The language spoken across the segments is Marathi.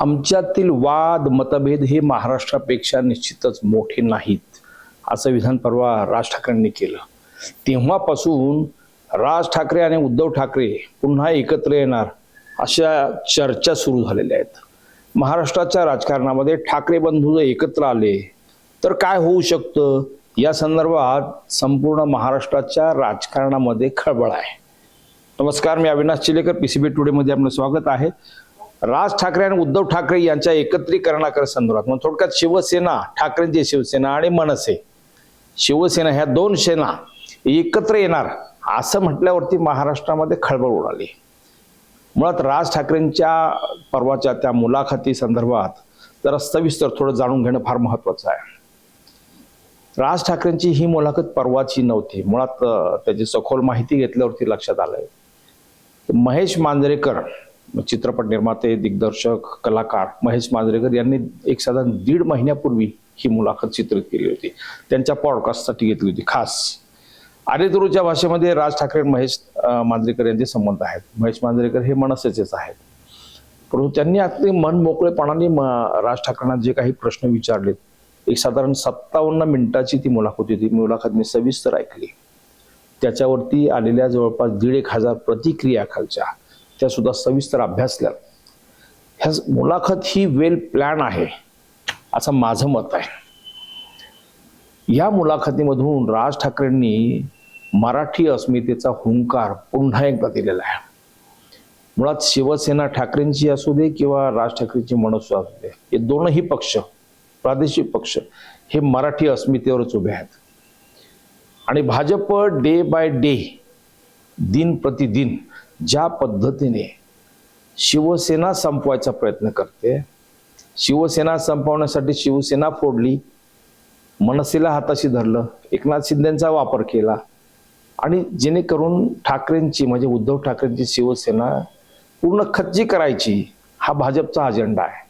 आमच्यातील वाद मतभेद हे महाराष्ट्रापेक्षा निश्चितच मोठे नाहीत असं विधान परवा राज ठाकरेंनी केलं. तेव्हापासून राज ठाकरे आणि उद्धव ठाकरे पुन्हा एकत्र येणार अशा चर्चा सुरू झालेल्या आहेत. महाराष्ट्राच्या राजकारणामध्ये ठाकरे बंधू जर एकत्र आले तर काय होऊ शकतं? या संदर्भात संपूर्ण महाराष्ट्राच्या राजकारणामध्ये खळबळ आहे. नमस्कार मी अविनाश चिलेकर पीसीबी टुडेमध्ये आपलं स्वागत आहे. राज ठाकरे आणि उद्धव ठाकरे यांच्या एकत्रीकरणाकडे संदर्भात. मग थोडक्यात शिवसेना ठाकरेंची शिवसेना आणि मनसे शिवसेना ह्या दोन सेना एकत्र येणार असं म्हटल्यावरती महाराष्ट्रामध्ये खळबळ उडाली. मुळात राज ठाकरेंच्या परवाच्या त्या मुलाखती संदर्भात जरा सविस्तर थोडं जाणून घेणं फार महत्वाचं आहे. राज ठाकरेंची ही मुलाखत परवाची नव्हती. मुळात त्याची सखोल माहिती घेतल्यावरती लक्षात आलंय. महेश मांजरेकर चित्रपट निर्माते दिग्दर्शक कलाकार महेश मांजरेकर यांनी एक साधारण दीड महिन्यापूर्वी ही मुलाखत चित्रित केली होती. त्यांच्या पॉडकास्टसाठी घेतली होती. खास आरेतुरूच्या भाषेमध्ये राज ठाकरे महेश मांजरेकर यांचे संबंध आहेत. महेश मांजरेकर हे मनसेचेच आहेत. परंतु त्यांनी अगदी मन मोकळेपणाने म- राज ठाकरेंना जे काही प्रश्न विचारलेत एक साधारण सत्तावन्न मिनिटाची ती मुलाखत होती. ती मुलाखत मी सविस्तर ऐकली. त्याच्यावरती आलेल्या जवळपास दीड एक हजार प्रतिक्रिया खालच्या. त्या सुद्धा सविस्तर अभ्यासल्या ह्या मुलाखत ही वेल प्लॅन आहे असं माझं मत आहे. या मुलाखतीमधून राज ठाकरेंनी मराठी अस्मितेचा हुंकार पुन्हा एकदा दिलेला आहे. मुळात शिवसेना ठाकरेंची असू दे किंवा राज ठाकरेंची मनसू असू दे हे दोनही पक्ष प्रादेशिक पक्ष हे मराठी अस्मितेवरच उभे आहेत. आणि भाजप डे बाय डे दिन प्रतिदिन ज्या पद्धतीने शिवसेना संपवायचा प्रयत्न करते शिवसेना संपवण्यासाठी शिवसेना फोडली मनसेला हाताशी धरलं एकनाथ शिंदेचा वापर केला आणि जेणेकरून ठाकरेंची म्हणजे उद्धव ठाकरेंची शिवसेना पूर्ण खच्ची करायची हा भाजपचा अजेंडा आहे.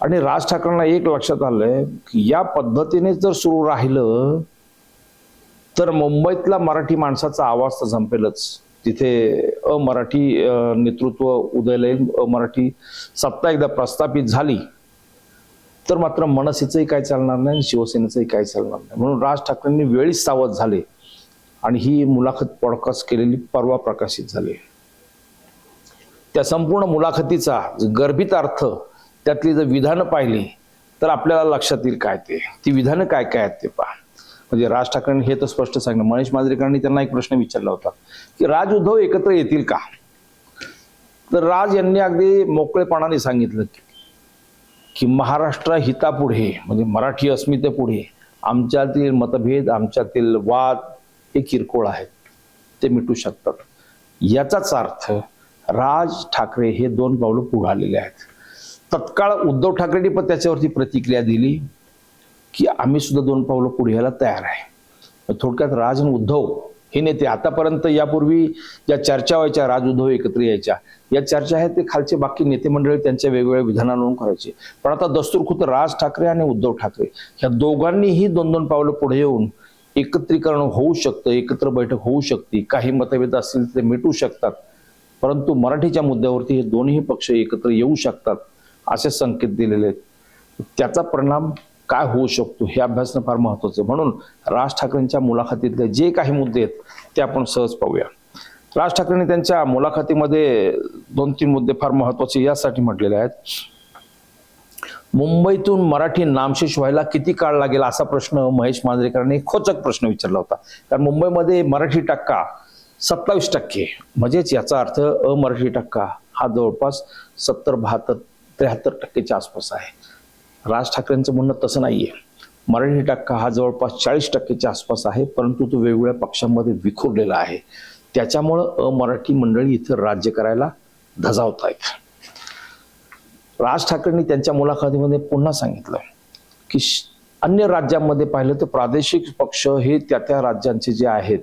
आणि राज ठाकरेंना एक लक्षात आलंय की या पद्धतीने जर सुरू राहिलं तर मुंबईतला मराठी माणसाचा आवाज तर झंपेलच तिथे अमराठी नेतृत्व उदयाला अमराठी सत्ता एकदा प्रस्थापित झाली तर मात्र मनसेचंही काय चालणार नाही आणि शिवसेनेचंही काय चालणार नाही. म्हणून राज ठाकरेंनी वेळीच सावध झाले आणि ही मुलाखत पॉडकास्ट केलेली परवा प्रकाशित झाली. त्या संपूर्ण मुलाखतीचा गर्भित अर्थ त्यातली जर विधानं पाहिली तर आपल्याला लक्षात येईल काय ते. ती विधानं काय काय आहेत ते पहा. म्हणजे राज ठाकरेंनी हे तर स्पष्ट सांगितलं. महेश मांजरेकरांनी त्यांना एक प्रश्न विचारला होता की राज उद्धव एकत्र येतील का? तर राज यांनी अगदी मोकळेपणाने सांगितलं की की महाराष्ट्र हितापुढे म्हणजे मराठी अस्मितेपुढे आमच्यातील मतभेद आमच्यातील वाद हे किरकोळ आहेत. ते मिटू शकतात. याचाच अर्थ राज ठाकरे हे दोन पावलं पुढे आलेले आहेत. तत्काळ उद्धव ठाकरेंनी पण त्याच्यावरती प्रतिक्रिया दिली. की आम्ही सुद्धा दोन पावलं पुढे यायला तयार आहे. थोडक्यात राज आणि उद्धव हे नेते आतापर्यंत यापूर्वी ज्या चर्चा व्हायच्या राज उद्धव एकत्र यायच्या या चर्चा आहेत ते खालचे बाकी नेते मंडळी त्यांच्या वेगवेगळ्या विधानांवरून करायचे. पण आता दस्तूर खुद्द राज ठाकरे आणि उद्धव ठाकरे ह्या दोघांनीही दोन दोन पावलं पुढे येऊन एकत्रीकरण होऊ शकतं एकत्र बैठक होऊ शकते काही मतभेद असतील ते मिटू शकतात. परंतु मराठीच्या मुद्द्यावरती हे दोन्ही पक्ष एकत्र येऊ शकतात असे संकेत दिलेले आहेत. त्याचा परिणाम काय होऊ शकतो हे अभ्यासणं फार महत्वाचं म्हणून राज ठाकरेंच्या मुलाखतीतले जे काही मुद्दे आहेत ते आपण सहज पाहूया. राज ठाकरेंनी त्यांच्या मुलाखतीमध्ये दोन तीन मुद्दे फार महत्त्वाचे यासाठी म्हटलेले आहेत. मुंबईतून मराठी नामशेष व्हायला किती काळ लागेल असा प्रश्न महेश मांजरेकरांनी खोचक प्रश्न विचारला होता. कारण मुंबईमध्ये मराठी टक्का सत्तावीस टक्के. म्हणजेच याचा अर्थ अमराठी टक्का हा जवळपास सत्तर बहात्तर त्र्याहत्तर टक्केच्या आसपास आहे. राज ठाकरेंचं म्हणणं तसं नाहीये. मराठी टक्का हा जवळपास चाळीस टक्केच्या आसपास आहे परंतु तो वेगवेगळ्या पक्षांमध्ये विखुरलेला आहे. त्याच्यामुळं अमराठी मंडळी इथं राज्य करायला धजावत आहेत राज ठाकरेंनी त्यांच्या मुलाखतीमध्ये पुन्हा सांगितलं की श- अन्य राज्यांमध्ये पाहिलं तर प्रादेशिक पक्ष हे त्या त्या राज्यांचे जे आहेत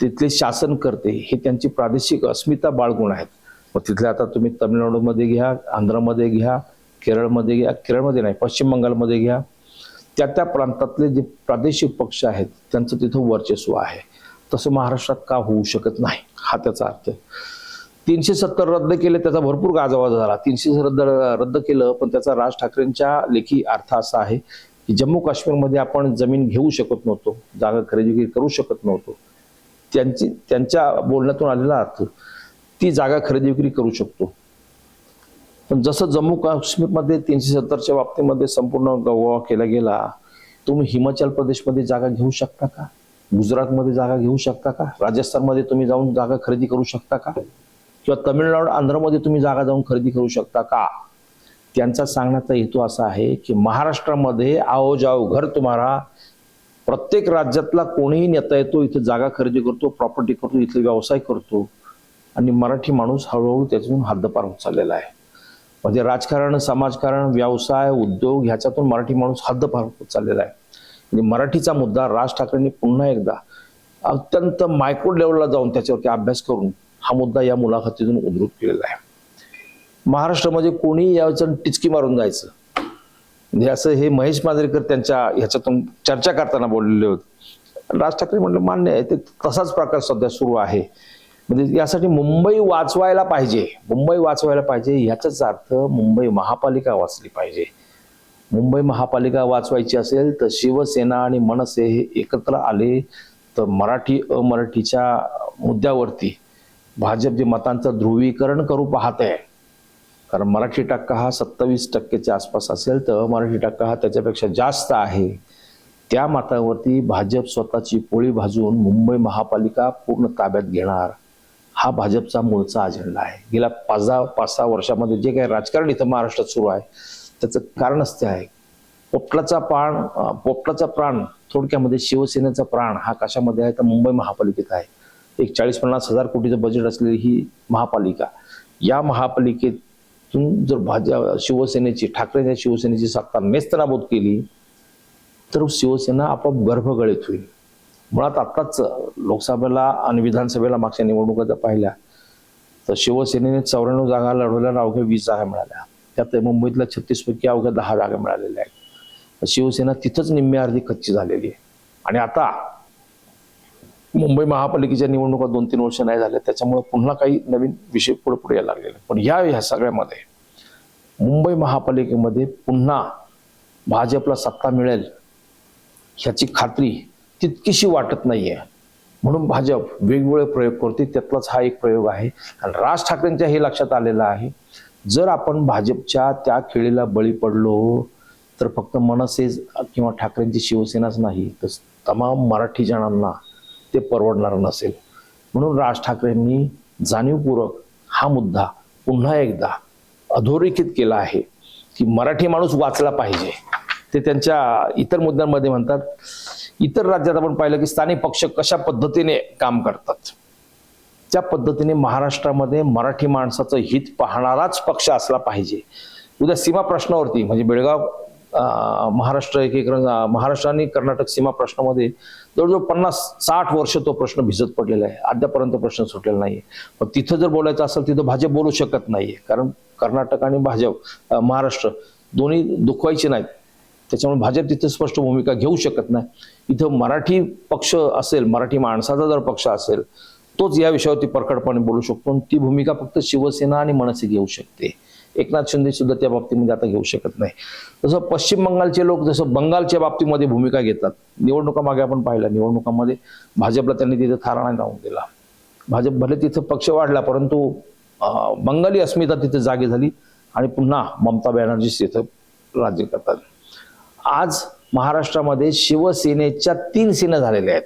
तिथले शासन करते हे त्यांची प्रादेशिक अस्मिता बाळगुण आहेत. मग तिथले आता तुम्ही तमिळनाडूमध्ये घ्या आंध्रमध्ये घ्या केरळमध्ये घ्या केरळमध्ये नाही पश्चिम बंगालमध्ये घ्या. त्या त्या प्रांतातले जे प्रादेशिक पक्ष आहेत त्यांचं तिथं वर्चस्व आहे. तसं महाराष्ट्रात का होऊ शकत नाही? हा त्याचा अर्थ तीनशे सत्तर रद्द केले त्याचा भरपूर गाजावाजा झाला. तीनशे रद्द रद्द केलं पण त्याचा राज ठाकरेंच्या लेखी अर्थ असा आहे की जम्मू काश्मीरमध्ये आपण जमीन घेऊ शकत नव्हतो जागा खरेदी करू शकत नव्हतो. त्यांची त्यांच्या बोलण्यातून आलेला अर्थ ती जागा खरेदी विक्री करू शकतो. पण जसं जम्मू काश्मीरमध्ये तीनशे सत्तरच्या बाबतीमध्ये संपूर्ण गवा केला गेला तुम्ही हिमाचल प्रदेशमध्ये जागा घेऊ शकता का? गुजरातमध्ये जागा घेऊ शकता का? राजस्थानमध्ये तुम्ही जाऊन जागा खरेदी करू शकता का? किंवा तमिळनाडू आंध्रमध्ये तुम्ही जागा जाऊन खरेदी करू शकता का? त्यांचा सांगण्याचा हेतू असा आहे की महाराष्ट्रामध्ये आओ जाओ घर तुम्हारा प्रत्येक राज्यातला कोणीही नेता येतो इथे जागा खरेदी करतो प्रॉपर्टी करतो इथले व्यवसाय करतो. आणि मराठी माणूस हळूहळू त्याच्यातून हद्दपार होत चाललेला आहे. म्हणजे राजकारण समाजकारण व्यवसाय उद्योग ह्याच्यातून मराठी माणूस हद्दपार होत चाललेला आहे. म्हणजे मराठीचा मुद्दा राज ठाकरेंनी पुन्हा एकदा अत्यंत मायक्रो लेवलला जाऊन त्याच्यावरती अभ्यास करून हा मुद्दा या मुलाखतीतून उद्धृत केलेला आहे. महाराष्ट्रामध्ये म्हणजे कोणी याचं टिचकी मारून जायचं? म्हणजे असं हे महेश मांजरेकर त्यांच्या ह्याच्यातून चर्चा करताना बोललेले होते. राज ठाकरे म्हटलं मान्य आहे ते तसाच प्रकार सध्या सुरू आहे. म्हणजे यासाठी मुंबई वाचवायला पाहिजे. मुंबई वाचवायला पाहिजे. ह्याचाच अर्थ मुंबई महापालिका वाचली पाहिजे. मुंबई महापालिका वाचवायची असेल तर शिवसेना आणि मनसे हे एकत्र आले तर मराठी अमराठीच्या मुद्द्यावरती भाजप जे मतांचं ध्रुवीकरण करू पाहत आहे. कारण मराठी टक्का हा सत्तावीस टक्केच्या आसपास असेल तर मराठी टक्का हा त्याच्यापेक्षा जास्त आहे. त्या मतावरती भाजप स्वतःची पोळी भाजून मुंबई महापालिका पूर्ण ताब्यात घेणार. हा भाजपचा मूळचा अजेंडा आहे. गेल्या पाच दहा पाच सहा वर्षामध्ये जे काही राजकारण इथं महाराष्ट्रात सुरू आहे त्याचं कारणच ते आहे. पोपटाचा प्राण पोपटाचा प्राण थोडक्यामध्ये शिवसेनेचा प्राण हा कशामध्ये आहे? तर मुंबई महापालिकेत आहे. एक चाळीस पन्नास हजार कोटीचं बजेट असलेली ही महापालिका. या महापालिकेतून जर भाजप शिवसेनेची ठाकरेच्या शिवसेनेची सत्ता नेस्तनाबूत केली तर शिवसेना आपोआप गर्भगळीत होईल. मुळात आत्ताच लोकसभेला आणि विधानसभेला मागच्या निवडणुका जर पाहिल्या तर शिवसेनेने चौऱ्याण्णव जागा लढवल्याला अवघ्या वीस जागा मिळाल्या. त्यात मुंबईतल्या छत्तीसपैकी अवघ्या दहा जागा मिळालेल्या आहेत. शिवसेना तिथंच निम्मी अर्धी कच्ची झालेली आहे. आणि आता मुंबई महापालिकेच्या निवडणुका दोन तीन वर्ष नाही झाल्या त्याच्यामुळे पुन्हा काही नवीन विषय पुढे पुढे यायला लागलेले पण या ह्या सगळ्यामध्ये मुंबई महापालिकेमध्ये पुन्हा भाजपला सत्ता मिळेल ह्याची खात्री तितकीशी वाटत नाहीये. म्हणून भाजप वेगवेगळे प्रयोग करते त्यातलाच हा एक प्रयोग आहे. आणि राज ठाकरेंच्या हे लक्षात आलेलं आहे जर आपण भाजपच्या त्या खेळीला बळी पडलो तर फक्त मनसे किंवा ठाकरेंची शिवसेनाच नाही तर तमाम मराठी जणांना ते परवडणार नसेल. म्हणून राज ठाकरेंनी जाणीवपूर्वक हा मुद्दा पुन्हा एकदा अधोरेखित केला आहे की मराठी माणूस वाचला पाहिजे. ते त्यांच्या इतर मुद्द्यांमध्ये म्हणतात इतर राज्यात आपण पाहिलं की स्थानिक पक्ष कशा पद्धतीने काम करतात? त्या पद्धतीने महाराष्ट्रामध्ये मराठी माणसाचं हित पाहणाराच पक्ष असला पाहिजे. उद्या सीमा प्रश्नावरती म्हणजे बेळगाव महाराष्ट्र एकीकरण महाराष्ट्र आणि कर्नाटक सीमा प्रश्नामध्ये जवळजवळ पन्नास साठ वर्ष तो प्रश्न भिजत पडलेला आहे. अद्यापर्यंत प्रश्न सुटलेला नाहीये. पण तिथं जर बोलायचं असेल तिथं भाजप बोलू शकत नाहीये. कारण कर्नाटक आणि भाजप महाराष्ट्र दोन्ही दुखवायचे नाहीत. त्याच्यामुळे भाजप तिथे स्पष्ट भूमिका घेऊ शकत नाही. इथं मराठी पक्ष असेल मराठी माणसाचा जर पक्ष असेल तोच या विषयावरती परखडपणे बोलू शकतो ती भूमिका फक्त शिवसेना आणि मनसे घेऊ शकते. एकनाथ शिंदे सुद्धा त्या बाबतीमध्ये आता घेऊ शकत नाही. तसं पश्चिम बंगालचे लोक जसं बंगालच्या बाबतीमध्ये भूमिका घेतात. निवडणुका मागे आपण पाहिला निवडणुकामध्ये भाजपला त्यांनी तिथे थाराणा लावून दिला. भाजप भले तिथं पक्ष वाढला परंतु बंगाली अस्मिता तिथे जागी झाली आणि पुन्हा ममता बॅनर्जी तिथं राज्य करतात. आज महाराष्ट्रामध्ये शिवसेनेच्या तीन सेना झालेल्या आहेत.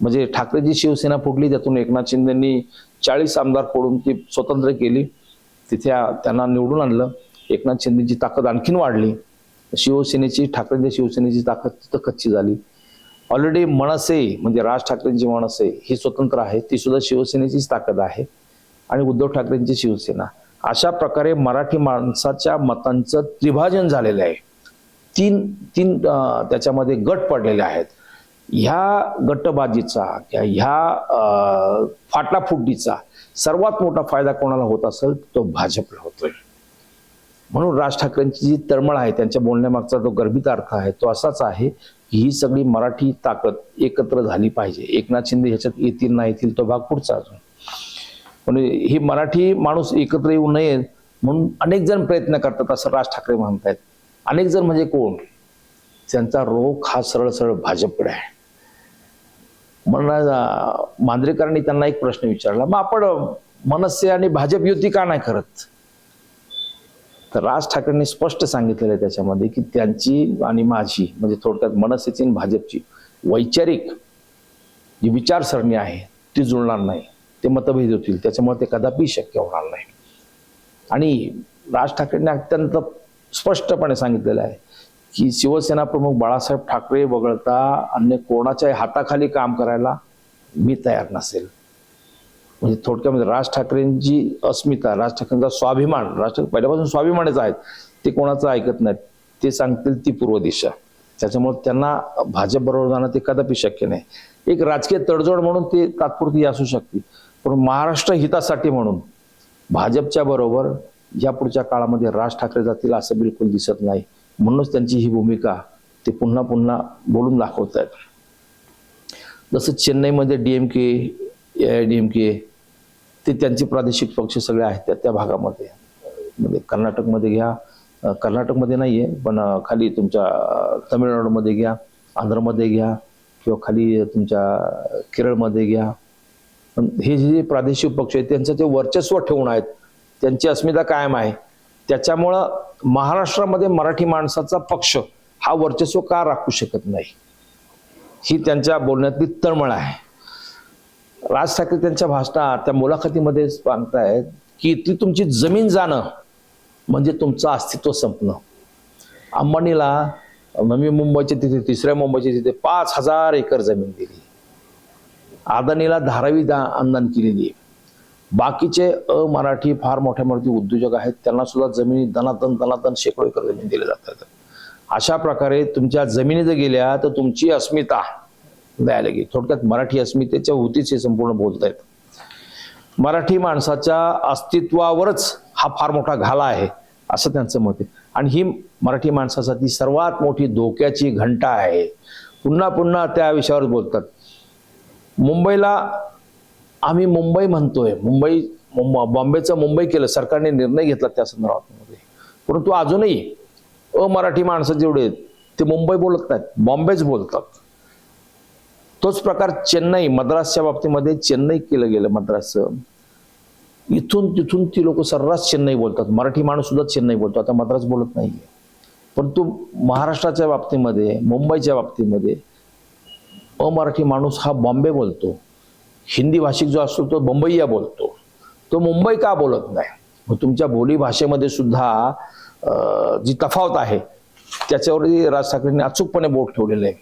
म्हणजे ठाकरेजी शिवसेना फुटली त्यातून एकनाथ शिंदेंनी चाळीस आमदार फोडून ती स्वतंत्र केली. तिथे त्यांना निवडून आणलं. एकनाथ शिंदेची ताकद आणखीन वाढली. शिवसेनेची ठाकरेंच्या शिवसेनेची ताकद तिथं कच्ची झाली. ऑलरेडी मनसे म्हणजे राज ठाकरेंची मनसे ही स्वतंत्र आहे. ती सुद्धा शिवसेनेचीच ताकद आहे. आणि उद्धव ठाकरेंची शिवसेना. अशा प्रकारे मराठी माणसाच्या मतांचं त्रिभाजन झालेलं आहे. तीन तीन त्याच्यामध्ये गट पडलेले आहेत. ह्या गटबाजीचा किंवा ह्या फाटाफुटीचा सर्वात मोठा फायदा कोणाला होत असेल तो भाजपला होतोय. म्हणून राज ठाकरेंची जी तळमळ आहे त्यांच्या बोलण्यामागचा जो गर्भित अर्थ आहे तो असाच आहे की ही सगळी मराठी ताकद एकत्र झाली पाहिजे. एकनाथ शिंदे ह्याच्यात येतील ना येतील तो भाग पुढचा अजून. म्हणजे ही मराठी माणूस एकत्र येऊ नये म्हणून अनेक जण प्रयत्न करतात असं राज ठाकरे म्हणतायत. अनेक जण म्हणजे कोण? त्यांचा रोख हा सरळ सरळ भाजपकडे आहे. म्हणून अं, मांजरेकरांनी त्यांना एक प्रश्न विचारला मग आपण मनसे आणि भाजप युती का नाही करत? तर राज ठाकरेंनी स्पष्ट सांगितलेलं आहे त्याच्यामध्ये की त्यांची आणि माझी म्हणजे थोडक्यात मनसेची आणि भाजपची वैचारिक जी विचारसरणी आहे ती जुळणार नाही. ते मतभेद होतील. त्याच्यामुळे ते कदापि शक्य होणार नाही. आणि राज ठाकरेंनी अत्यंत स्पष्टपणे सांगितलेलं आहे की शिवसेना प्रमुख बाळासाहेब ठाकरे वगळता अन्य कोणाच्याही हाताखाली काम करायला मी तयार नसेल. म्हणजे थोडक्यामध्ये राज ठाकरेंची अस्मिता राज ठाकरेंचा स्वाभिमान राज ठाकरे पहिल्यापासून स्वाभिमानच आहेत ते कोणाचं ऐकत नाहीत ते सांगतील ती पूर्व दिशा. त्याच्यामुळे त्यांना भाजप बरोबर जाणं ते कदापि शक्य नाही. एक राजकीय तडजोड म्हणून ते तात्पुरती असू शकते पण महाराष्ट्र हितासाठी म्हणून भाजपच्या बरोबर या पुढच्या काळामध्ये राज ठाकरे जातील असं बिलकुल दिसत नाही. म्हणूनच त्यांची ही भूमिका ते पुन्हा पुन्हा बोलून दाखवत आहेत. जसं चेन्नईमध्ये डीएमके ए डी एम के ते त्यांचे प्रादेशिक पक्ष सगळे आहेत त्या त्या भागामध्ये. म्हणजे कर्नाटकमध्ये घ्या. कर्नाटकमध्ये नाही आहे पण खाली तुमच्या तमिळनाडूमध्ये घ्या आंध्रमध्ये घ्या किंवा खाली तुमच्या केरळमध्ये घ्या. पण हे जे प्रादेशिक पक्ष आहेत त्यांचं ते वर्चस्व ठेवून आहेत. त्यांची अस्मिता कायम आहे. त्याच्यामुळं महाराष्ट्रामध्ये मराठी माणसाचा पक्ष हा वर्चस्व का राखू शकत नाही? ही त्यांच्या बोलण्यातली तळमळ आहे. राज ठाकरे त्यांच्या भाषणात त्या मुलाखतीमध्ये सांगतायत की इथली तुमची जमीन जाणं म्हणजे तुमचं अस्तित्व संपणं. अंबानीला नवी मुंबईच्या तिथे तिसऱ्या मुंबईच्या तिथे पाच हजार एकर जमीन दिली. आदानीला धारावी दा अनुदान केलेली आहे. बाकीचे अमराठी फार मोठ्या मोठे उद्योजक आहेत त्यांना सुद्धा जमिनी दनातन दनातन शेकडो एकर जमीन दिले जातात. अशा प्रकारे तुमच्या जमिनी जर गेल्या तर तुमची अस्मिता द्यायला गेली. थोडक्यात मराठी अस्मितेच्या होतीच हे संपूर्ण बोलत आहेत मराठी माणसाच्या अस्तित्वावरच हा फार मोठा घाला आहे असं त्यांचं मत आहे. आणि ही मराठी माणसासाठी सर्वात मोठी धोक्याची घंटा आहे. पुन्हा पुन्हा त्या विषयावर बोलतात. मुंबईला आम्ही मुंबई म्हणतोय. मुंबई बॉम्बेचं मुंबई केलं सरकारने निर्णय घेतला त्या संदर्भात परंतु अजूनही अमराठी माणसं जेवढे आहेत ते मुंबई बोलत नाहीत बॉम्बेच बोलतात. तोच प्रकार चेन्नई मद्रासच्या बाबतीमध्ये चेन्नई केलं गेलं मद्रासचं. इथून तिथून ती लोक सर्रास चेन्नई बोलतात. मराठी माणूस सुद्धा चेन्नई बोलतो आता मद्रास बोलत नाही परंतु महाराष्ट्राच्या बाबतीमध्ये मुंबईच्या बाबतीमध्ये अमराठी माणूस हा बॉम्बे बोलतो. हिंदी भाषिक जो असतो तो बंबईया बोलतो. तो मुंबई का बोलत नाही? मग तुमच्या बोली भाषेमध्ये सुद्धा जी तफावत आहे त्याच्यावरही राज ठाकरेंनी अचूकपणे बोट ठेवलेलं आहे.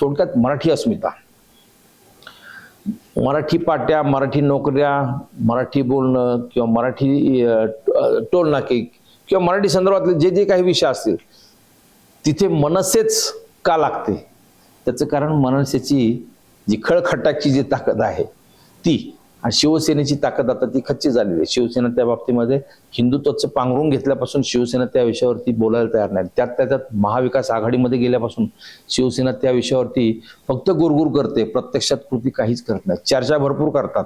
थोडक्यात मराठी अस्मिता. मराठी पाट्या मराठी नोकऱ्या मराठी बोलणं किंवा मराठी टोलनाके किंवा मराठी संदर्भातले जे जे काही विषय असतील तिथे मनसेच का लागते? त्याचं कारण मनसेची जी खळखटाची जी ताकद आहे ती आणि शिवसेनेची ताकद आता ती खच्ची झालेली आहे. शिवसेना त्या बाबतीमध्ये हिंदुत्वाचं पांघरून घेतल्यापासून शिवसेना त्या विषयावरती बोलायला तयार नाही. त्यात त्याच्यात महाविकास आघाडीमध्ये गेल्यापासून शिवसेना त्या विषयावरती फक्त गुरगुर करते प्रत्यक्षात कृती काहीच करत नाही. चर्चा भरपूर करतात.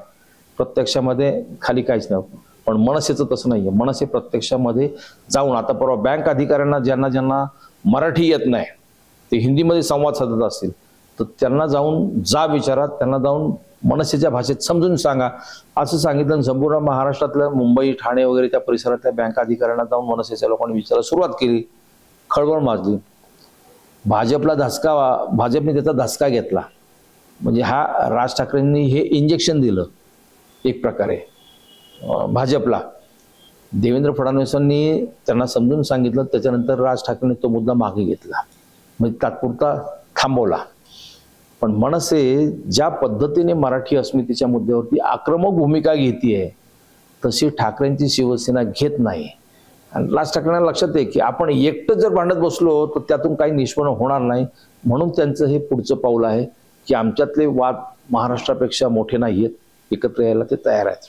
प्रत्यक्षामध्ये खाली काहीच नाही. पण मनसेचं तसं नाहीये. मनसे प्रत्यक्षामध्ये जाऊन आता परवा बँक अधिकाऱ्यांना ज्यांना ज्यांना मराठी येत नाही ते हिंदीमध्ये संवाद साधत असतील तर त्यांना जाऊन जा विचारात त्यांना जाऊन मनसेच्या भाषेत समजून सांगा. असं सांगितलं संपूर्ण महाराष्ट्रातल्या मुंबई ठाणे वगैरे त्या परिसरातल्या बँक अधिकाऱ्यांना जाऊन मनसेच्या लोकांनी विचारायला सुरुवात केली. खळबळ माजली. भाजपला धसका भाजपने त्याचा धसका घेतला. म्हणजे हा राज ठाकरेंनी हे इंजेक्शन दिलं. एक प्रकारे. भाजपला. देवेंद्र फडणवीसांनी त्यांना समजून सांगितलं त्याच्यानंतर राज ठाकरेंनी तो मुद्दा मागे घेतला. म्हणजे तात्पुरता थांबवला. पण मनसे ज्या पद्धतीने मराठी अस्मितेच्या मुद्द्यावरती आक्रमक भूमिका घेते तशी ठाकरेंची शिवसेना घेत नाही. आणि राज ठाकरेंना लक्षात आहे की आपण एकटं जर भांडत बसलो तर त्यातून काही निष्पन्न होणार नाही. म्हणून त्यांचं हे पुढचं पाऊल आहे की आमच्यातले वाद महाराष्ट्रापेक्षा मोठे नाही आहेत एकत्र यायला ते तयार आहेत.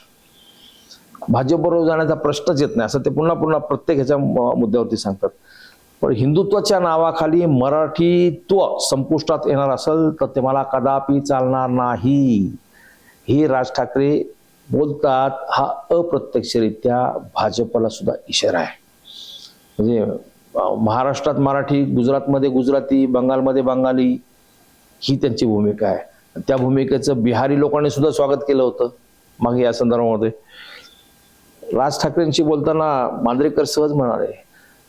भाजपबरोबर जाण्याचा प्रश्नच येत नाही. असं ते पुन्हा पुन्हा प्रत्येक ह्याच्या म- मुद्द्यावरती सांगतात. पण हिंदुत्वाच्या नावाखाली मराठीत्व संपुष्टात येणार असेल तर ते मला कदापि चालणार नाही. हे राज ठाकरे बोलतात हा अप्रत्यक्षरित्या भाजपला सुद्धा इशारा आहे. म्हणजे महाराष्ट्रात मराठी गुजरातमध्ये गुजराती बंगालमध्ये बंगाली ही त्यांची भूमिका आहे. त्या भूमिकेचं बिहारी लोकांनी सुद्धा स्वागत केलं होतं मागे या संदर्भामध्ये. राज ठाकरेंशी बोलताना मांद्रेकर सहज म्हणाले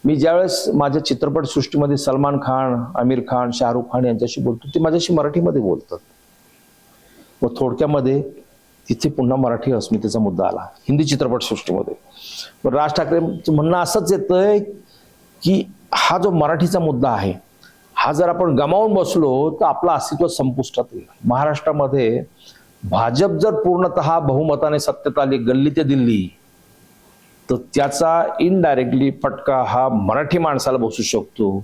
मी ज्यावेळेस माझ्या चित्रपट सृष्टीमध्ये सलमान खान आमिर खान शाहरुख खान यांच्याशी बोलतो ते माझ्याशी मराठीमध्ये बोलतात. व थोडक्यामध्ये तिथे पुन्हा मराठी अस्मितेचा मुद्दा आला हिंदी चित्रपट सृष्टीमध्ये पण राज ठाकरेंचं म्हणणं असंच येतंय की हा जो मराठीचा मुद्दा आहे हा जर आपण गमावून बसलो तर आपलं अस्तित्व संपुष्टात येईल. महाराष्ट्रामध्ये भाजप जर पूर्णतः बहुमताने सत्तेत आली गल्ली ते दिल्ली तर त्याचा इनडायरेक्टली फटका हा मराठी माणसाला बसू शकतो.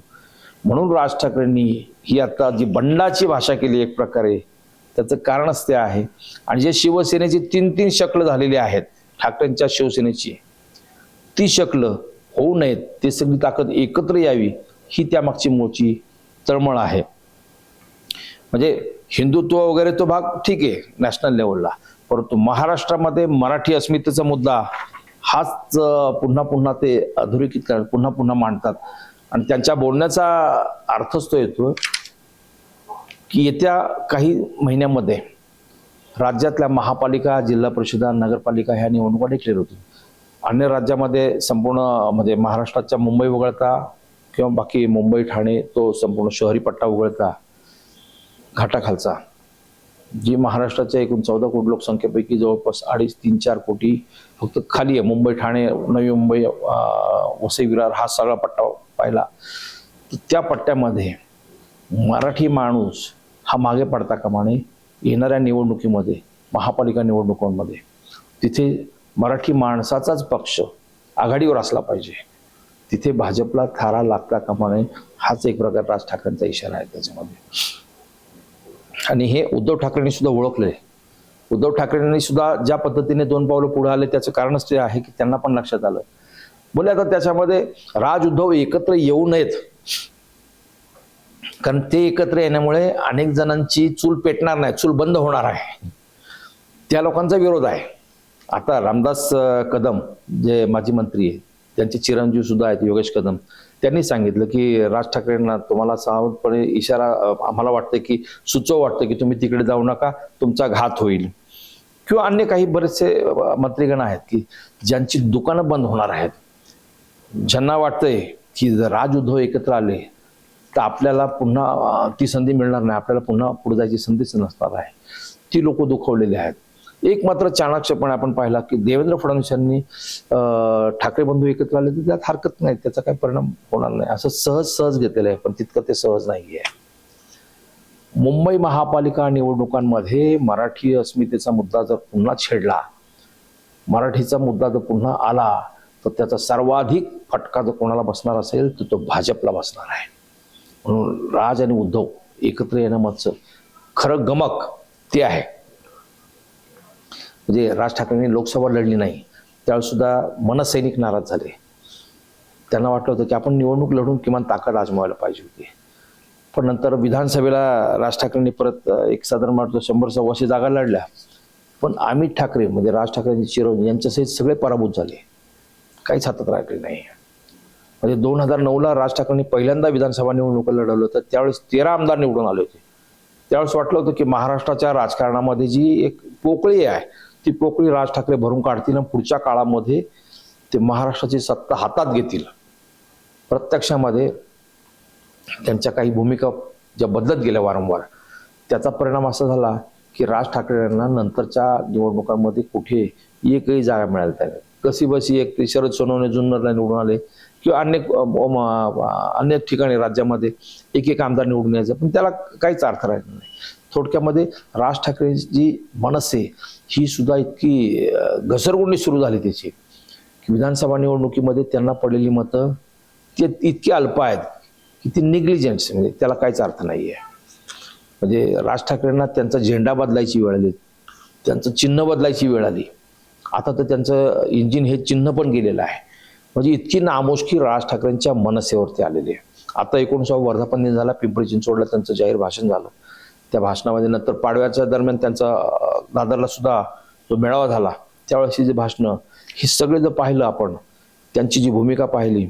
म्हणून राज ठाकरेंनी ही आता जी बंडाची भाषा केली एक प्रकारे त्याचं कारणच ते आहे. आणि जे शिवसेनेची तीन तीन शक्ल झालेली आहेत ठाकरेंच्या शिवसेनेची ती शक्ल होऊ नयेत ते सगळी ताकद एकत्र यावी ही त्यामागची मूळची तळमळ आहे. म्हणजे हिंदुत्व वगैरे तो भाग ठीक आहे नॅशनल लेवलला. परंतु महाराष्ट्रामध्ये मराठी अस्मितेचा मुद्दा हाच पुन्हा पुन्हा ते अधोरेखित करतात पुन्हा पुन्हा मांडतात. आणि त्यांच्या बोलण्याचा अर्थच तो येतो की येत्या काही महिन्यामध्ये राज्यातल्या महापालिका जिल्हा परिषदा नगरपालिका ह्या निवडणुका डिक्लेअर होतील. अन्य राज्यामध्ये संपूर्ण म्हणजे महाराष्ट्राच्या मुंबई वगळता किंवा बाकी मुंबई ठाणे तो संपूर्ण शहरी पट्टा वगळता घाटाखालचा. जी महाराष्ट्राच्या एकूण चौदा कोटी लोकसंख्येपैकी जवळपास अडीच तीन चार कोटी फक्त खाली आहे. मुंबई ठाणे नवी मुंबई वसई विरार हा सगळा पट्टा पाहिला. तर त्या पट्ट्यामध्ये मराठी माणूस हा मागे पडता कामाने येणाऱ्या निवडणुकीमध्ये महापालिका निवडणुकांमध्ये तिथे मराठी माणसाचाच पक्ष आघाडीवर असला पाहिजे. तिथे भाजपला थारा लागता कामाने हाच एक प्रकार राज ठाकरेंचा इशारा आहे त्याच्यामध्ये. आणि हे उद्धव ठाकरेंनी सुद्धा ओळखले. उद्धव ठाकरेंनी सुद्धा ज्या पद्धतीने दोन पावलं पुढे आले त्याचं कारणच ते आहे की त्यांना पण लक्षात आलं. बोले आता त्याच्यामध्ये राज उद्धव एकत्र येऊ नयेत. कारण ते एकत्र येण्यामुळे अनेक जणांची चूल पेटणार नाही चूल बंद होणार आहे. त्या लोकांचा विरोध आहे. आता रामदास कदम जे माजी मंत्री आहेत त्यांचे चिरंजीव सुद्धा आहेत योगेश कदम. त्यांनी सांगितलं की राज ठाकरेंना तुम्हाला सावधपणे इशारा आम्हाला वाटतं की सुचव वाटतं की तुम्ही तिकडे जाऊ नका तुमचा घात होईल. किंवा अन्य काही बरेचसे मंत्रीगण आहेत की ज्यांची दुकानं बंद होणार आहेत. ज्यांना वाटतंय की जर राज उद्धव एकत्र आले तर आपल्याला पुन्हा ती संधी मिळणार नाही. आपल्याला पुन्हा पुढे जायची संधीच नसणार आहे. ती लोक दुखवलेली आहेत. एक मात्र चाणक्यपणे आपण पाहिला की देवेंद्र फडणवीस यांनी ठाकरे बंधू एकत्र आले तर त्यात हरकत नाही त्याचा काही परिणाम होणार नाही. असं सहज सहज घेतलेलं आहे पण तितकं ते सहज नाही आहे मुंबई महापालिका निवडणुकांमध्ये मराठी अस्मितेचा मुद्दा जर पुन्हा छेडला मराठीचा मुद्दा जर पुन्हा आला तर त्याचा सर्वाधिक फटका जर कोणाला बसणार असेल तर तो भाजपला बसणार आहे. म्हणून राज आणि उद्धव एकत्र येणं मागचं खरं गमक ते आहे. म्हणजे राज ठाकरेंनी लोकसभा लढली नाही त्यावेळेसुद्धा मनसैनिक नाराज झाले. त्यांना वाटलं होतं की आपण निवडणूक लढून किमान ताकद आजमावायला पाहिजे होती. पण नंतर विधानसभेला राज ठाकरेंनी परत एक साधारण मारतो शंभर सव्वाशे जागा लढल्या. पण अमित ठाकरे म्हणजे राज ठाकरेंची चिरंजीव यांच्यासहित सगळे पराभूत झाले. काहीच हातात राहिले नाही. म्हणजे दोन हजार नऊला राज ठाकरेंनी पहिल्यांदा विधानसभा निवडणुका लढवलं होतं त्यावेळेस तेरा आमदार निवडून आले होते. त्यावेळेस वाटलं होतं की महाराष्ट्राच्या राजकारणामध्ये जी एक पोकळी आहे ती पोकळी राज ठाकरे भरून काढतील आणि पुढच्या काळामध्ये ते महाराष्ट्राची सत्ता हातात घेतील. प्रत्यक्षामध्ये त्यांच्या काही भूमिका ज्या बदलत गेल्या वारंवार त्याचा परिणाम असा झाला की राज ठाकरे यांना नंतरच्या निवडणुकांमध्ये कुठे एकही जागा मिळाली त्याने कशी बशी एक ते शरद सोनवणे जुन्नरला निवडून आले किंवा अनेक अनेक ठिकाणी राज्यामध्ये एक एक आमदार निवडून यायचं पण त्याला काहीच अर्थ राहिला नाही. थोडक्यामध्ये राज ठाकरेंची मनसे ही सुद्धा इतकी घसरगुंडी सुरू झाली त्याची. की विधानसभा निवडणुकीमध्ये त्यांना पडलेली मतं ते इतकी अल्प आहेत की ती निग्लिजन्स म्हणजे त्याला काहीच अर्थ नाही आहे म्हणजे राज ठाकरेंना त्यांचा झेंडा बदलायची वेळ आली. त्यांचं चिन्ह बदलायची वेळ आली. आता तर त्यांचं इंजिन हे चिन्ह पण गेलेलं आहे. म्हणजे इतकी नामोष्की राज ठाकरेंच्या मनसेवरती आलेली आहे. आता एकोणीसावा वर्धापन दिन झाला पिंपरी चिंचवडला त्यांचं जाहीर भाषण झालं. त्या भाषणामध्ये. नंतर पाडव्याच्या दरम्यान त्यांचा दादरला सुद्धा जो मेळावा झाला त्यावेळेसची जे भाषणं ही सगळे जर पाहिलं आपण त्यांची जी भूमिका पाहिली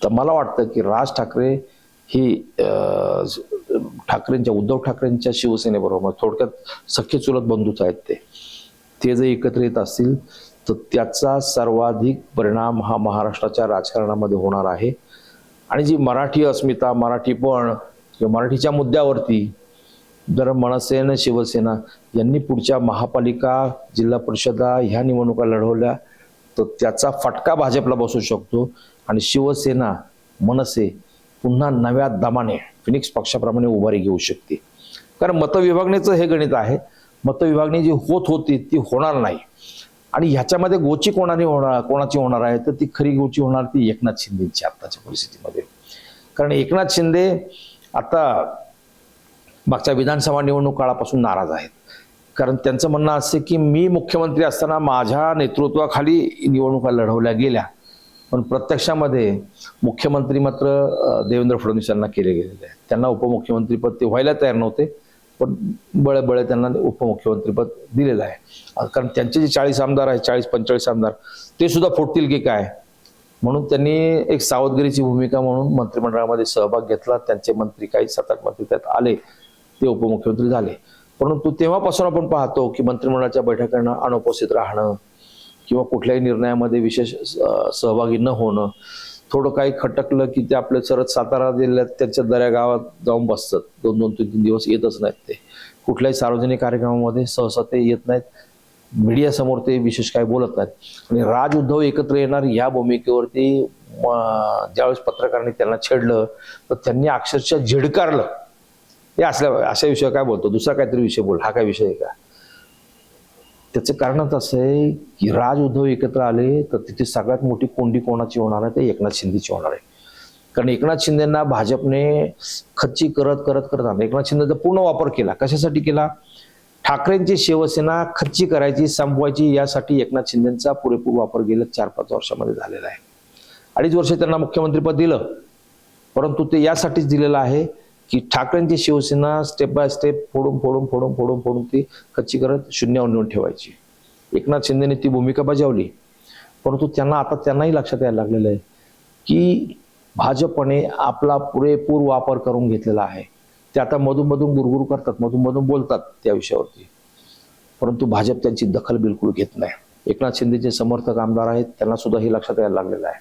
तर मला वाटतं की राज ठाकरे ही ठाकरेंच्या उद्धव ठाकरेंच्या शिवसेनेबरोबर थोडक्यात सख्य चुलत बंधूच आहेत ते. ते जर एकत्र येत असतील तर त्याचा सर्वाधिक परिणाम हा महाराष्ट्राच्या राजकारणामध्ये होणार आहे. आणि जी मराठी अस्मिता मराठीपण किंवा मराठीच्या मुद्द्यावरती जर मनसेनं शिवसेना यांनी पुढच्या महापालिका जिल्हा परिषदा ह्या निवडणुका लढवल्या तर त्याचा फटका भाजपला बसू शकतो. आणि शिवसेना मनसे पुन्हा नव्या दमाने फिनिक्स पक्षाप्रमाणे उभारी घेऊ शकते. कारण मतविभागणीचं हे गणित आहे. मतविभागणी जी होत होती ती होणार नाही. आणि ह्याच्यामध्ये गोची कोणाने होणार कोणाची होणार आहे? तर ती खरी गोची होणार ती एकनाथ शिंदेची आत्ताच्या परिस्थितीमध्ये. कारण एकनाथ शिंदे आता मागच्या विधानसभा निवडणूक काळापासून नाराज आहेत. कारण त्यांचं म्हणणं असं की मी मुख्यमंत्री असताना माझ्या नेतृत्वाखाली निवडणुका लढवल्या गेल्या. पण प्रत्यक्षामध्ये मुख्यमंत्री मात्र देवेंद्र फडणवीस यांना केले गेलेले आहे त्यांना उपमुख्यमंत्रीपद ते व्हायला तयार नव्हते पण बळे बळे त्यांना उपमुख्यमंत्रीपद दिलेलं आहे. कारण त्यांचे जे चाळीस आमदार आहेत चाळीस पंचेचाळीस आमदार ते सुद्धा फुटतील की काय? म्हणून त्यांनी एक सावधगिरीची भूमिका म्हणून मंत्रिमंडळामध्ये सहभाग घेतला. त्यांचे मंत्री काही सात आठ मंत्री त्यात आले. ते उपमुख्यमंत्री झाले. परंतु तेव्हापासून आपण पाहतो की मंत्रिमंडळाच्या बैठकांना अनुपस्थित राहणं किंवा कुठल्याही निर्णयामध्ये विशेष सहभागी न होणं थोडं काही खटकलं की ते आपले सरत सातारा जिल्ह्यात त्यांच्या दऱ्या गावात जाऊन बसतात. दोन दोन तीन तीन दिवस येतच नाहीत ते. कुठल्याही सार्वजनिक कार्यक्रमामध्ये सहसा ते येत नाहीत. मीडियासमोर ते विशेष काही बोलत नाहीत. आणि राज उद्धव एकत्र येणार या भूमिकेवरती ज्यावेळेस पत्रकारांनी त्यांना छेडलं तर त्यांनी अक्षरशः झिडकारलं. हे असल्या अशा विषय काय बोलतो? दुसरा काहीतरी विषय बोल. हा काय विषय आहे का? त्याचं कारणच असं आहे की राज उद्धव एकत्र आले तर तिथे सगळ्यात मोठी कोंडी कोणाची होणार आहे? ते एकनाथ शिंदेची होणार आहे. कारण एकनाथ शिंदेना भाजपने खच्ची करत करत करत आणलं. एकनाथ शिंदेचा पूर्ण वापर केला. कशासाठी केला? ठाकरेंची शिवसेना खच्ची करायची संपवायची यासाठी एकनाथ शिंदेचा पुरेपूर वापर गेल्या चार पाच वर्षामध्ये झालेला आहे. अडीच वर्ष त्यांना मुख्यमंत्रीपद दिलं. परंतु ते यासाठीच दिलेलं आहे की ठाकरेंची शिवसेना स्टेप बाय स्टेप फोडून फोडून फोडून फोडून फोडून ती कच्ची करत शून्यावर नेऊन ठेवायची. एकनाथ शिंदेने ती भूमिका बजावली. परंतु त्यांना आता त्यांनाही लक्षात यायला लागलेलं आहे की भाजपने आपला पुरेपूर वापर करून घेतलेला आहे. ते आता मधूनमधून मधून गुरगुर करतात मधूनमधून बोलतात त्या विषयावरती. परंतु भाजप त्यांची दखल बिलकुल घेत नाही. एकनाथ शिंदेचे समर्थक आमदार आहेत त्यांना सुद्धा हे लक्षात यायला लागलेलं आहे.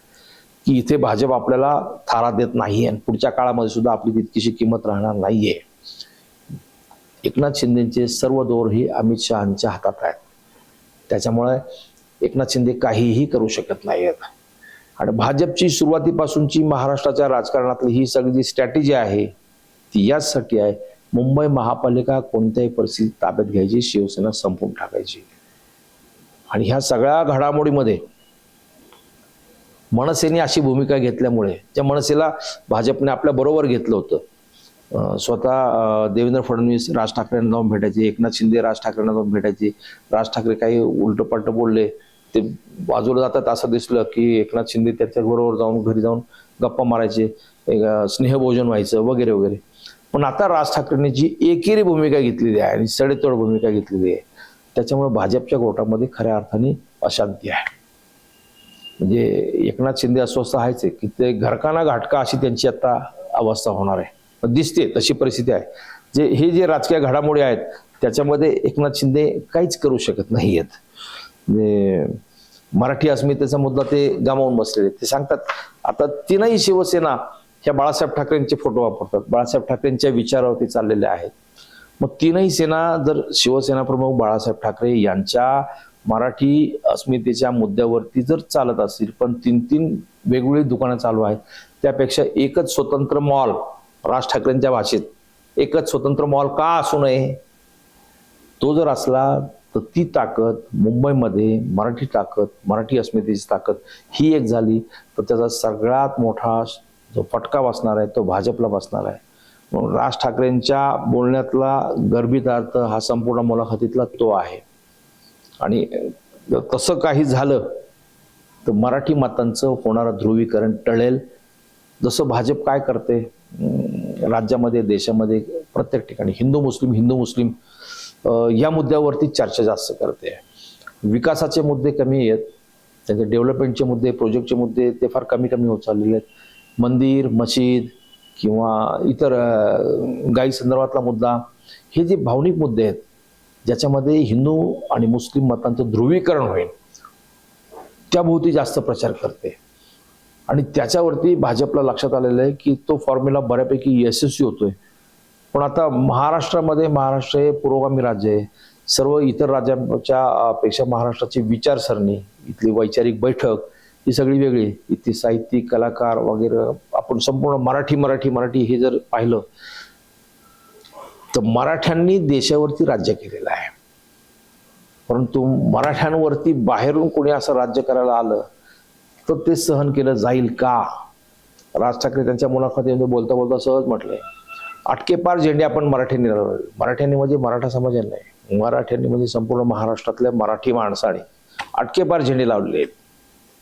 की इथे भाजप आपल्याला थारा देत नाही आणि पुढच्या काळामध्ये सुद्धा आपली तितकीशी किंमत राहणार नाहीये. एकनाथ शिंदेचे सर्व दोर हे अमित शहाच्या हातात आहेत. त्याच्यामुळे एकनाथ शिंदे काहीही करू शकत नाहीत आणि भाजपची सुरुवातीपासूनची महाराष्ट्राच्या राजकारणातली ही सगळी जी स्ट्रॅटेजी आहे ती याचसाठी आहे मुंबई महापालिका कोणत्याही परिस्थितीत ताब्यात घ्यायची शिवसेना संपून टाकायची. आणि ह्या सगळ्या घडामोडीमध्ये मनसेने अशी भूमिका घेतल्यामुळे त्या मनसेला भाजपने आपल्या बरोबर घेतलं होतं. स्वतः देवेंद्र फडणवीस राज ठाकरेंना जाऊन भेटायचे एकनाथ शिंदे राज ठाकरेंना जाऊन भेटायचे. राज ठाकरे काही उलटपालट बोलले ते बाजूला जातात असं दिसलं की एकनाथ शिंदे त्याच्या बरोबर जाऊन घरी जाऊन गप्पा मारायचे स्नेहभोजन व्हायचं वगैरे वगैरे. पण आता राज ठाकरेंनी जी एकेरी भूमिका घेतलेली आहे आणि सडेतोड भूमिका घेतलेली आहे त्याच्यामुळे भाजपच्या गोटामध्ये खऱ्या अर्थाने अशांती आहे. म्हणजे एकनाथ शिंदे अस्वस्थ आहेच आहे की ते घरकाना घाटका अशी त्यांची आता अवस्था होणार आहे. पण दिसते तशी परिस्थिती आहे. जे हे जे राजकीय घडामोडी आहेत त्याच्यामध्ये एकनाथ शिंदे काहीच करू शकत नाही आहेत. म्हणजे मराठी अस्मितेचा मुद्दा ते गमावून बसलेले ते सांगतात आता तीनही शिवसेना ह्या बाळासाहेब ठाकरेंचे फोटो वापरतात. बाळासाहेब ठाकरेंच्या विचारावरती चाललेले आहेत. मग तीनही सेना जर शिवसेना प्रमुख बाळासाहेब ठाकरे यांच्या मराठी अस्मितेच्या मुद्द्यावरती जर चालत असतील पण तीन तीन वेगवेगळी दुकानं चालू आहेत त्यापेक्षा एकच स्वतंत्र मॉल राज ठाकरेंच्या भाषेत एकच स्वतंत्र मॉल का असू नये? तो जर असला तर ती ताकद मुंबईमध्ये मराठी ताकद मराठी अस्मितेची ताकद ही एक झाली तर त्याचा सगळ्यात मोठा जो फटका बसणार आहे तो भाजपला बसणार आहे. म्हणून राज ठाकरेंच्या बोलण्यातला गर्भित अर्थ हा संपूर्ण मुलाखतीतला तो आहे. आणि तसं काही झालं तर मराठी मतांचं होणारं ध्रुवीकरण टळेल. जसं भाजप काय करते? राज्यामध्ये देशामध्ये प्रत्येक ठिकाणी हिंदू मुस्लिम हिंदू मुस्लिम या मुद्द्यावरती चर्चा जास्त करते. विकासाचे मुद्दे कमी आहेत. त्यांचे डेव्हलपमेंटचे मुद्दे प्रोजेक्टचे मुद्दे ते फार कमी कमी होत चाललेले आहेत. मंदिर मशीद किंवा इतर गाई संदर्भातला मुद्दा हे जे भावनिक मुद्दे आहेत ज्याच्यामध्ये हिंदू आणि मुस्लिम मतांचं ध्रुवीकरण होईल त्याभोवती जास्त प्रचार करते. आणि त्याच्यावरती भाजपला लक्षात आलेलं आहे की तो फॉर्म्युला बऱ्यापैकी यशस्वी होतोय. पण आता महाराष्ट्रामध्ये महाराष्ट्र हे पुरोगामी राज्य आहे. सर्व इतर राज्यांच्या पेक्षा महाराष्ट्राची विचारसरणी इथली वैचारिक बैठक ही सगळी वेगळी. इथली साहित्यिक कलाकार वगैरे आपण संपूर्ण मराठी मराठी मराठी हे जर पाहिलं तर मराठ्यांनी देशावरती राज्य केलेलं आहे. परंतु मराठ्यांवरती बाहेरून कोणी असं राज्य करायला आलं तर ते सहन केलं जाईल का? राज ठाकरे त्यांच्या मुलाखतीमध्ये बोलता बोलता सहज म्हटलंय अटकेपार झेंडे आपण मराठ्यांनी लावले मराठ्यांनी म्हणजे मराठा समाजाने नाही मराठ्यांनी म्हणजे संपूर्ण महाराष्ट्रातल्या मराठी माणसाने अटकेपार झेंडे लावलेले आहेत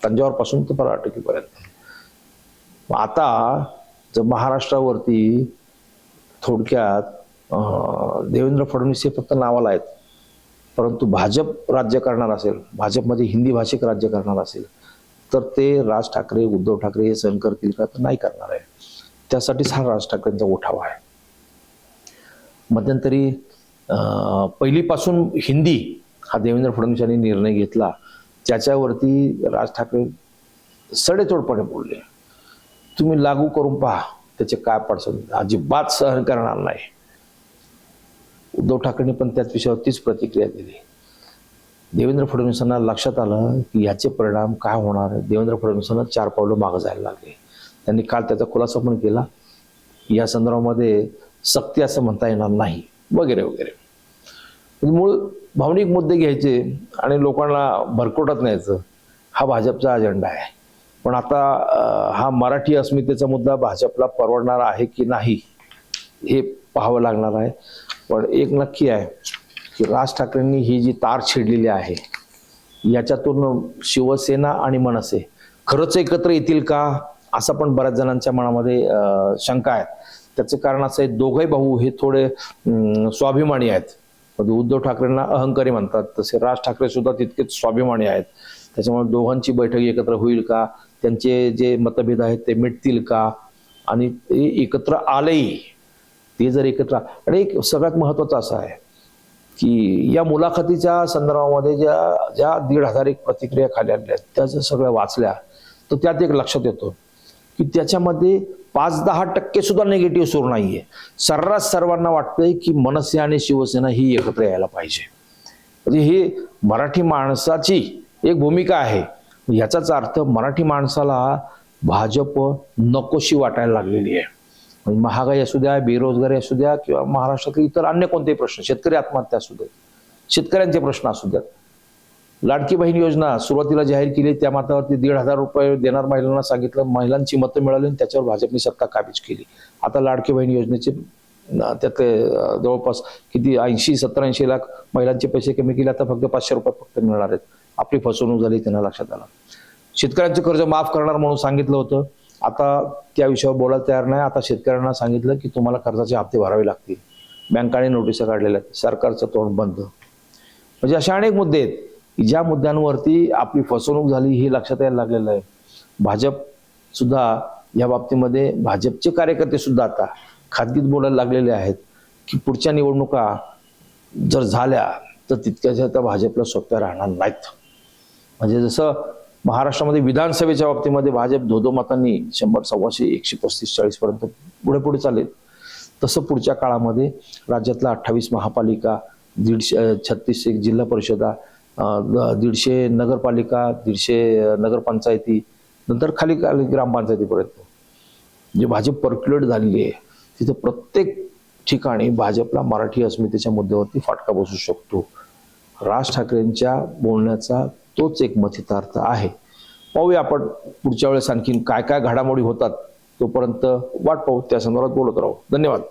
तंजावरपासून ते पराटकीपर्यंत मग आता जर महाराष्ट्रावरती थोडक्यात देवेंद्र फडणवीस हे फक्त नावाला आहेत. परंतु भाजप राज्य करणार असेल भाजपमध्ये हिंदी भाषिक राज्य करणार असेल तर ते राज ठाकरे उद्धव ठाकरे हे सहन करतील का? तर नाही करणार आहे. त्यासाठीच हा राज ठाकरेंचा उठाव आहे. मध्यंतरी पहिलीपासून हिंदी हा देवेंद्र फडणवीस यांनी निर्णय घेतला. त्याच्यावरती राज ठाकरे सडेतोडपणे बोलले. तुम्ही लागू करून पहा त्याचे काय पडसं अजिबात सहन करणार नाही. उद्धव ठाकरेंनी पण त्याच विषयावर तीच प्रतिक्रिया दिली. देवेंद्र फडणवीसांना लक्षात आलं की याचे परिणाम काय होणार? देवेंद्र फडणवीसांना चार पावलं मागं जायला लागले. त्यांनी काल त्याचा खुलासा पण केला. या संदर्भामध्ये सक्ती असं म्हणता येणार नाही वगैरे वगैरे. म्हणजे मूळ भावनिक मुद्दे घ्यायचे आणि लोकांना भरकोटात न्यायचं हा भाजपचा अजेंडा आहे. पण आता हा मराठी अस्मितेचा मुद्दा भाजपला परवडणार आहे की नाही हे पाहावं लागणार आहे. पण एक नक्की आहे की राज ठाकरेंनी ही जी तार छेडलेली आहे याच्यातून शिवसेना आणि मनसे खरंच एकत्र येतील का असा पण बऱ्याच जणांच्या मनामध्ये शंका आहे त्याचं कारण असं आहे दोघे भाऊ हे थोडे स्वाभिमानी आहेत. म्हणजे उद्धव ठाकरेंना अहंकारी म्हणतात तसे राज ठाकरे सुद्धा तितकेच स्वाभिमानी आहेत. त्याच्यामुळे दोघांची बैठक एकत्र होईल का त्यांचे जे मतभेद आहेत ते मिटतील का आणि ते एकत्र आलेही ते जर एकत्र आणि एक सगळ्यात महत्वाचं असं आहे की या मुलाखतीच्या संदर्भामध्ये ज्या ज्या दीड हजार एक प्रतिक्रिया खाली आणल्या त्या जर सगळ्या वाचल्या तर त्यात एक लक्षात येतो की त्याच्यामध्ये पाच दहा टक्के सुद्धा निगेटिव्ह सूर नाहीये. सर्रास सर्वांना वाटतंय की मनसे आणि शिवसेना ही एकत्र यायला पाहिजे. म्हणजे ही मराठी माणसाची एक भूमिका आहे. याचाच अर्थ मराठी माणसाला भाजप नकोशी वाटायला लागलेली आहे. म्हणजे महागाई असू द्या बेरोजगारी असू द्या किंवा महाराष्ट्रातील इतर अन्य कोणतेही प्रश्न शेतकरी आत्महत्या असू द्या शेतकऱ्यांचे प्रश्न असू द्यात. लाडकी बहीण योजना सुरुवातीला जाहीर केली त्या मातावरती दीड हजार रुपये देणार महिलांना सांगितलं महिलांची मतं मिळाली आणि त्याच्यावर भाजपने सत्ता काबीज केली. आता लाडकी बहीण योजनेचे त्यातले जवळपास किती ऐंशी सत्तर ऐंशी लाख महिलांचे पैसे कमी केले आता फक्त पाचशे रुपये फक्त मिळणार आहेत. आपली फसवणूक झाली त्यांना लक्षात आलं. शेतकऱ्यांचं कर्ज माफ करणार म्हणून सांगितलं होतं. आता त्या विषयावर बोलायला तयार नाही. आता शेतकऱ्यांना सांगितलं की तुम्हाला कर्जाचे हप्ते भरावे लागतील. बँकाने नोटिसा काढलेल्या आहेत. सरकारचं तोंड बंद. म्हणजे असे अनेक मुद्दे आहेत. की ज्या मुद्द्यांवरती आपली फसवणूक झाली हे लक्षात यायला लागलेलं आहे. भाजप सुद्धा या बाबतीमध्ये भाजपचे कार्यकर्ते सुद्धा आता खाजगीत बोलायला लागलेले आहेत की पुढच्या निवडणुका जर झाल्या तर तितक्याच्या त्या भाजपला सोप्या राहणार नाहीत. म्हणजे जसं महाराष्ट्रामध्ये विधानसभेच्या बाबतीमध्ये भाजप धोधो मतांनी शंभर सव्वाशे एकशे पस्तीस चाळीस पर्यंत पुढे पुढे चालेल तसं पुढच्या काळामध्ये राज्यातल्या अठ्ठावीस महापालिका दीडशे छत्तीस एक जिल्हा परिषदा दीडशे नगरपालिका दीडशे नगरपंचायती नंतर खाली खाली ग्रामपंचायतीपर्यंत. जे भाजप पर्क्युलेट झालेली आहे तिथं प्रत्येक ठिकाणी भाजपला मराठी अस्मितेच्या मुद्द्यावरती फाटका बसू शकतो. राज ठाकरेंच्या बोलण्याचा तोच एक मथितार्थ आहे. पाहूया आपण पुढच्या वेळेस आणखीन काय काय घडामोडी होतात तोपर्यंत वाट पाहू त्या संदर्भात बोलत राहू. धन्यवाद.